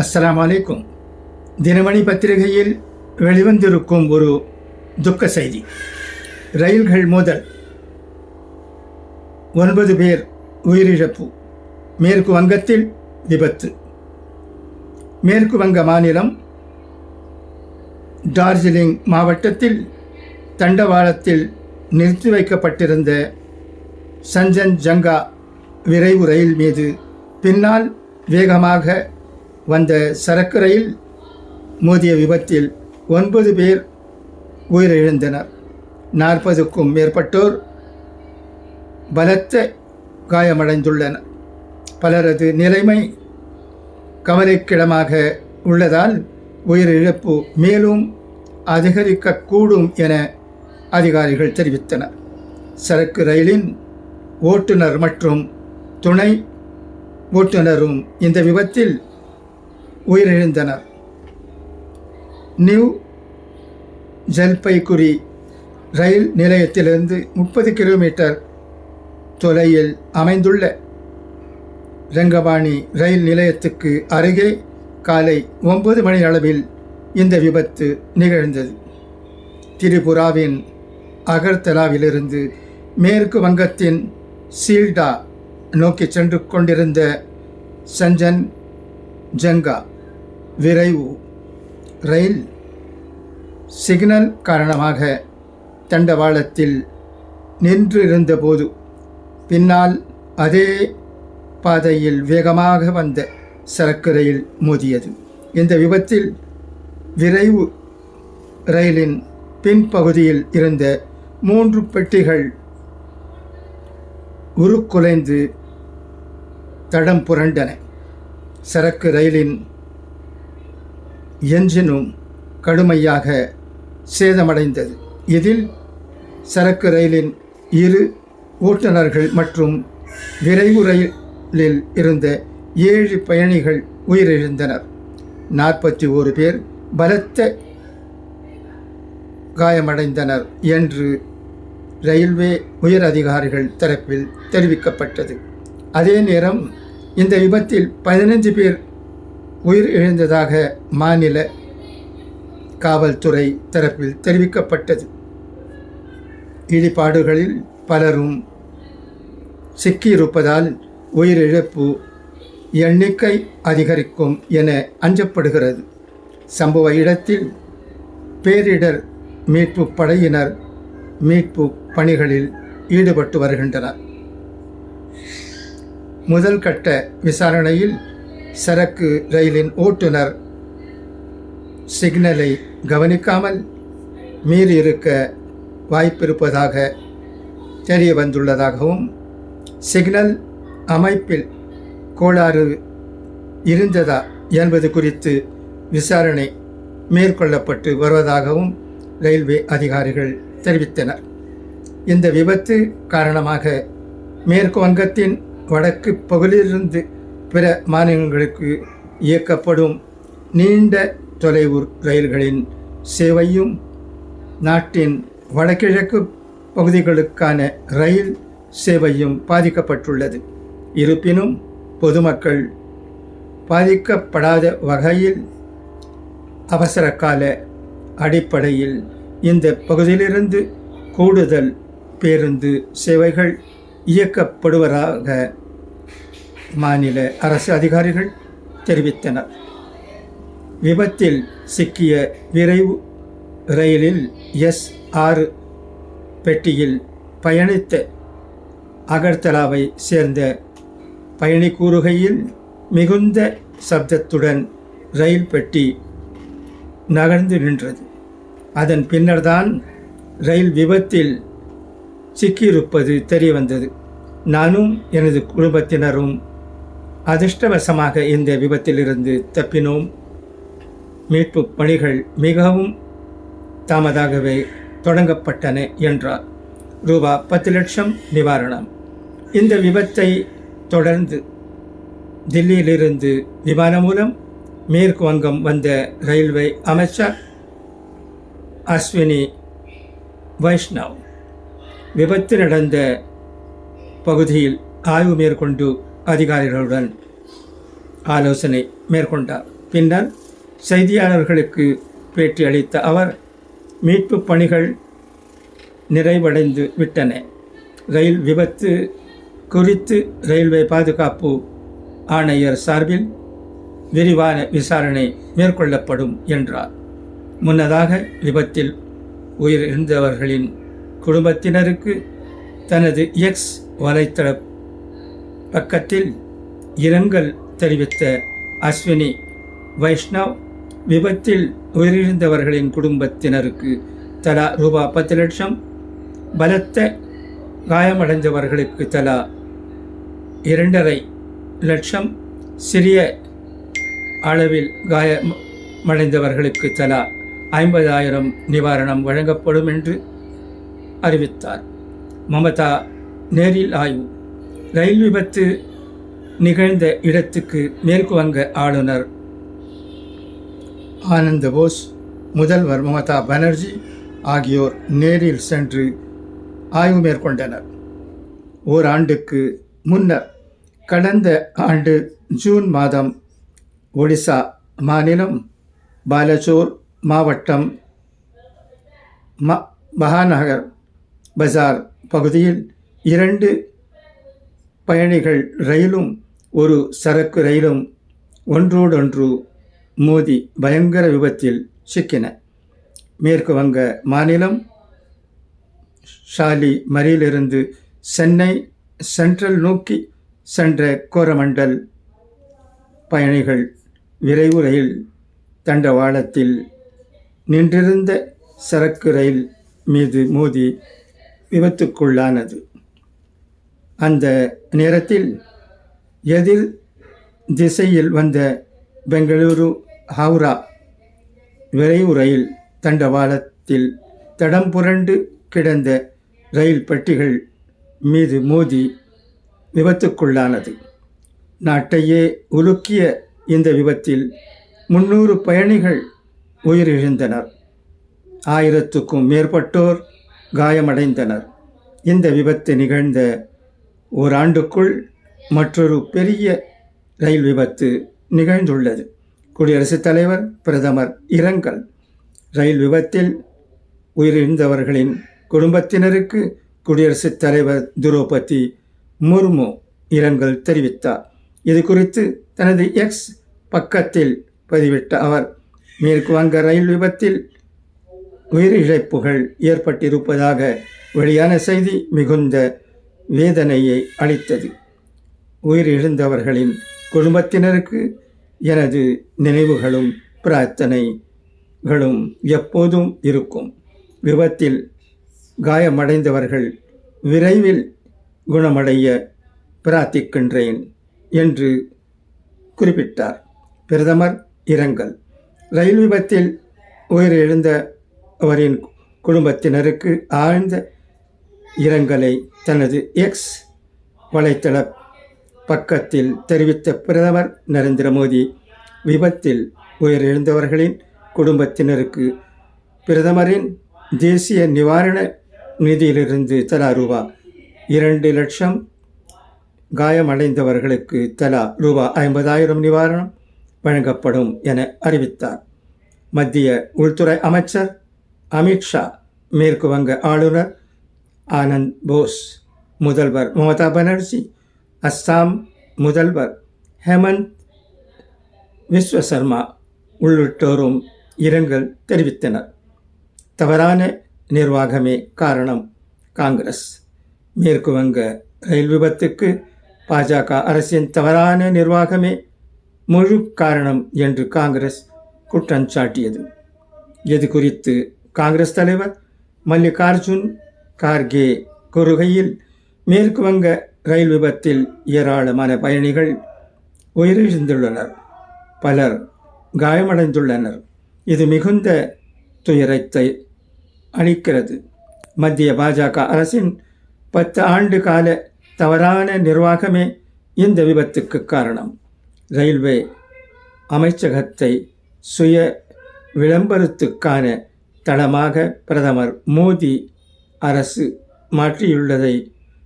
அஸ்லாம் வலைக்கும் தினமணி பத்திரிகையில் வெளிவந்திருக்கும் ஒரு துக்க செய்தி. ரயில்கள் மோதல். ஒன்பது பேர் உயிரிழப்பு. மேற்கு வங்கத்தில் விபத்து. மேற்கு வங்க மாநிலம் டார்ஜிலிங் மாவட்டத்தில் தண்டவாளத்தில் நிறுத்தி வைக்கப்பட்டிருந்த சஞ்சன் ஜங்கா விரைவு ரயில் மீது பின்னால் வேகமாக வந்த சரக்கு ரயில் மோதிய விபத்தில் ஒன்பது பேர் உயிரிழந்தனர். நாற்பதுக்கும் மேற்பட்டோர் பலத்த காயமடைந்துள்ளனர். பலரது நிலைமை கவலைக்கிடமாக உள்ளதால் உயிரிழப்பு மேலும் அதிகரிக்கக்கூடும் என அதிகாரிகள் தெரிவித்தனர். சரக்கு ரயிலின் ஓட்டுநர் மற்றும் துணை ஓட்டுநரும் இந்த விபத்தில் உயிரிழந்தனர். நியூ ஜல்பைகுரி ரயில் நிலையத்திலிருந்து முப்பது கிலோமீட்டர் தொலையில் அமைந்துள்ள ரங்கபாணி ரயில் நிலையத்துக்கு அருகே காலை ஒன்பது மணி அளவில் இந்த விபத்து நிகழ்ந்தது. திரிபுராவின் அகர்தலாவிலிருந்து மேற்கு வங்கத்தின் சீல்டா நோக்கி சென்று கொண்டிருந்த சஞ்சன் ஜங்கா விரைவு. ரயில் சிக்னல் காரணமாக தண்டவாளத்தில் நின்றிருந்தபோது பின்னால் அதே பாதையில் வேகமாக வந்த சரக்கு ரயில் மோதியது. இந்த விபத்தில் விரைவு ரயிலின் பின்பகுதியில் இருந்த மூன்று பெட்டிகள் உருக்குலைந்து தடம் புரண்டன. சரக்கு ரயிலின் என்ஜினும் கடுமையாக சேதமடைந்தது. இதில் சரக்கு ரயிலின் இரு ஓட்டுநர்கள் மற்றும் விரைவு ரயிலில் இருந்த ஏழு பயணிகள் உயிரிழந்தனர். நாற்பத்தி ஓரு பேர் பலத்த காயமடைந்தனர் என்று ரயில்வே உயர் அதிகாரிகள் தரப்பில் தெரிவிக்கப்பட்டது. அதே நேரம் இந்த விபத்தில் பதினைஞ்சு பேர் உயிர் இழந்ததாக மாநில காவல்துறை தரப்பில் தெரிவிக்கப்பட்டது. இடிபாடுகளில் பலரும் சிக்கியிருப்பதால் உயிரிழப்பு எண்ணிக்கை அதிகரிக்கும் என அஞ்சப்படுகிறது. சம்பவ இடத்தில் பேரிடர் மீட்பு படையினர் மீட்பு பணிகளில் ஈடுபட்டு வருகின்றனர். முதல் கட்ட விசாரணையில் சரக்கு ரயிலின் ஓட்டுநர் சிக்னலை கவனிக்காமல் மீறியிருக்க வாய்ப்பிருப்பதாக தெரிய வந்துள்ளதாகவும் சிக்னல் அமைப்பில் கோளாறு இருந்ததா என்பது குறித்து விசாரணை மேற்கொள்ளப்பட்டு வருவதாகவும் ரயில்வே அதிகாரிகள் தெரிவித்தனர். இந்த விபத்து காரணமாக மேற்கு வங்கத்தின் வடக்கு பகுதியிலிருந்து பிற மாநிலங்களுக்கு இயக்கப்படும் நீண்ட தொலைவு ரயில்களின் சேவையும் நாட்டின் வடகிழக்கு பகுதிகளுக்கான ரயில் சேவையும் பாதிக்கப்பட்டுள்ளது. இருப்பினும் பொதுமக்கள் பாதிக்கப்படாத வகையில் அவசர கால அடிப்படையில் இந்த பகுதியிலிருந்து கூடுதல் பேருந்து சேவைகள் இயக்கப்படுவதாக மாநில அரசு அதிகாரிகள் தெரிவித்தனர். விபத்தில் சிக்கிய விரைவு ரயிலில் எஸ் ஆறு பெட்டியில் பயணித்த அகர்தலாவை சேர்ந்த பயணி கூறுகையில் மிகுந்த சப்தத்துடன் ரயில் பெட்டி நகர்ந்து நின்றது. அதன் பின்னர்தான் ரயில் விபத்தில் சிக்கியிருப்பது தெரியவந்தது. நானும் எனது குடும்பத்தினரும் அதிர்ஷ்டவசமாக இந்த விபத்திலிருந்து தப்பினோம். மீட்பு பணிகள் மிகவும் தாமதாகவே தொடங்கப்பட்டன என்றார். ரூபா பத்து லட்சம் நிவாரணம். இந்த விபத்தை தொடர்ந்து தில்லியிலிருந்து விமானம் மூலம் மேற்கு வங்கம் வந்த ரயில்வே அமைச்சர் அஸ்வினி வைஷ்ணவ். விபத்து நடந்த பகுதியில் ஆய்வு மேற்கொண்டு அதிகாரிகளுடன் ஆலோசனை மேற்கொண்டார். பின்னர் செய்தியாளர்களுக்கு பேட்டி அளித்த அவர் மீட்பு பணிகள் நிறைவடைந்து விட்டன. ரயில் விபத்து குறித்து ரயில்வே பாதுகாப்பு ஆணையர் சார்பில் விரிவான விசாரணை மேற்கொள்ளப்படும் என்றார். முன்னதாக விபத்தில் உயிரிழந்தவர்களின் குடும்பத்தினருக்கு தனது எக்ஸ் வலைத்தள பக்கத்தில் இரங்கல் தெரிவித்த அஸ்வினி வைஷ்ணவ் விபத்தில் உயிரிழந்தவர்களின் குடும்பத்தினருக்கு தலா ரூபா பத்து லட்சம். பலத்த காயமடைந்தவர்களுக்கு தலா இரண்டரை லட்சம். சிறிய அளவில் காயமடைந்தவர்களுக்கு தலா ஐம்பதாயிரம் நிவாரணம் வழங்கப்படும் என்று அறிவித்தார். மமதா நேரில் ஆய்வு. ரயில் விபத்து நிகழ்ந்த இடத்துக்கு மேற்கு வங்க ஆளுநர் ஆனந்த போஸ் முதல்வர் மமதா பானர்ஜி ஆகியோர் நேரில் சென்று ஆய்வு மேற்கொண்டனர். ஓராண்டுக்கு முன்னர் கடந்த ஆண்டு ஜூன் மாதம் ஒடிசா மாநிலம் பாலச்சோர் மாவட்டம் ம மகாநகர் பஜார் பகுதியில் இரண்டு பயணிகள் ரயிலும் ஒரு சரக்கு ரயிலும் ஒன்றோடொன்று மோதி பயங்கர விபத்தில் சிக்கின. மேற்கு வங்க மாநிலம் ஷாலி மரியிலிருந்து சென்னை சென்ட்ரல் நோக்கி சென்ற கோரமண்டல் பயணிகள் விரைவு ரயில் தண்டவாளத்தில் நின்றிருந்த சரக்கு ரயில் மீது மோதி விபத்துக்குள்ளானது. அந்த நேரத்தில் எதிர் திசையில் வந்த பெங்களூரு ஹவுரா விரைவு ரயில் தண்டவாளத்தில் தடம் புரண்டு கிடந்த ரயில் பெட்டிகள் மீது மோதி விபத்துக்குள்ளானது. நாட்டையே உலுக்கிய இந்த விபத்தில் முன்னூறு பயணிகள் உயிரிழந்தனர். ஆயிரத்துக்கும் மேற்பட்டோர் காயமடைந்தனர். இந்த விபத்து நிகழ்ந்த ஓராண்டுக்குள் மற்றொரு பெரிய ரயில் விபத்து நிகழ்ந்துள்ளது. குடியரசுத் தலைவர் பிரதமர் இரங்கல். ரயில் விபத்தில் உயிரிழந்தவர்களின் குடும்பத்தினருக்கு குடியரசுத் தலைவர் துரோபதி முர்மு இரங்கல் தெரிவித்தார். இது குறித்து தனது எக்ஸ் பக்கத்தில் பதிவிட்ட அவர் மேற்கு வங்க ரயில் விபத்தில் உயிரிழப்புகள் ஏற்பட்டிருப்பதாக வெளியான செய்தி மிகுந்த வேதனையை அளித்தது. உயிரிழந்தவர்களின் குடும்பத்தினருக்கு எனது நினைவுகளும் பிரார்த்தனைகளும் எப்போதும் இருக்கும். விபத்தில் காயமடைந்தவர்கள் விரைவில் குணமடைய பிரார்த்திக்கின்றேன் என்று குறிப்பிட்டார். பிரதமர் இரங்கல். ரயில் விபத்தில் உயிரிழந்தவரின் குடும்பத்தினருக்கு ஆழ்ந்த இரங்கலை தனது எக்ஸ் வலைத்தள பக்கத்தில் தெரிவித்த பிரதமர் நரேந்திர மோடி விபத்தில் உயிரிழந்தவர்களின் குடும்பத்தினருக்கு பிரதமரின் தேசிய நிவாரண நிதியிலிருந்து தலா ரூபா இரண்டு லட்சம் காயமடைந்தவர்களுக்கு தலா ரூபா ஐம்பதாயிரம் நிவாரணம் வழங்கப்படும் என அறிவித்தார். மத்திய உள்துறை அமைச்சர் அமித்ஷா மேற்கு வங்க ஆளுநர் ஆனந்த் போஸ் முதல்வர் மமதா பானர்ஜி அஸ்ஸாம் முதல்வர் ஹேமந்த் விஸ்வசர்மா உள்ளிட்டோரும் இரங்கல் தெரிவித்தனர் தவறான நிர்வாகமே காரணம் காங்கிரஸ் மேற்கு வங்க ரயில் விபத்துக்கு பாஜக அரசின் தவறான நிர்வாகமே முழு காரணம் என்று காங்கிரஸ் குற்றம் சாட்டியது இது குறித்து காங்கிரஸ் தலைவர் மல்லிகார்ஜுன் கார்கே கூறுகையில் மேற்கு வங்க ரயில் விபத்தில் ஏராளமான பயணிகள் உயிரிழந்துள்ளனர். பலர் காயமடைந்துள்ளனர். இது மிகுந்த துயரத்தை அளிக்கிறது. மத்திய பாஜக அரசின் பத்து ஆண்டு கால தவறான நிர்வாகமே இந்த விபத்துக்கு காரணம். ரயில்வே அமைச்சகத்தை சுய விளம்பரத்துக்கான தளமாக பிரதமர் மோடி அரசு மாற்றியுள்ளதை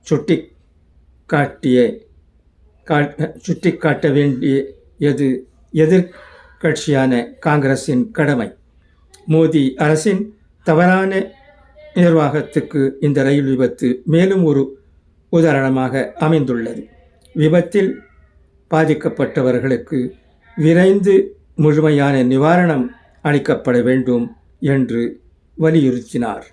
சுட்டி காட்டிய சுட்டிக்காட்ட வேண்டிய எது எதிர் கட்சியான காங்கிரசின் கடமை? மோடி அரசின் தவறான நிர்வாகத்துக்கு இந்த ரயில் விபத்து மேலும் ஒரு உதாரணமாக அமைந்துள்ளது. விபத்தில் பாதிக்கப்பட்டவர்களுக்கு விரைந்து முழுமையான நிவாரணம் அளிக்கப்பட வேண்டும் என்று வலியுறுத்தினார்.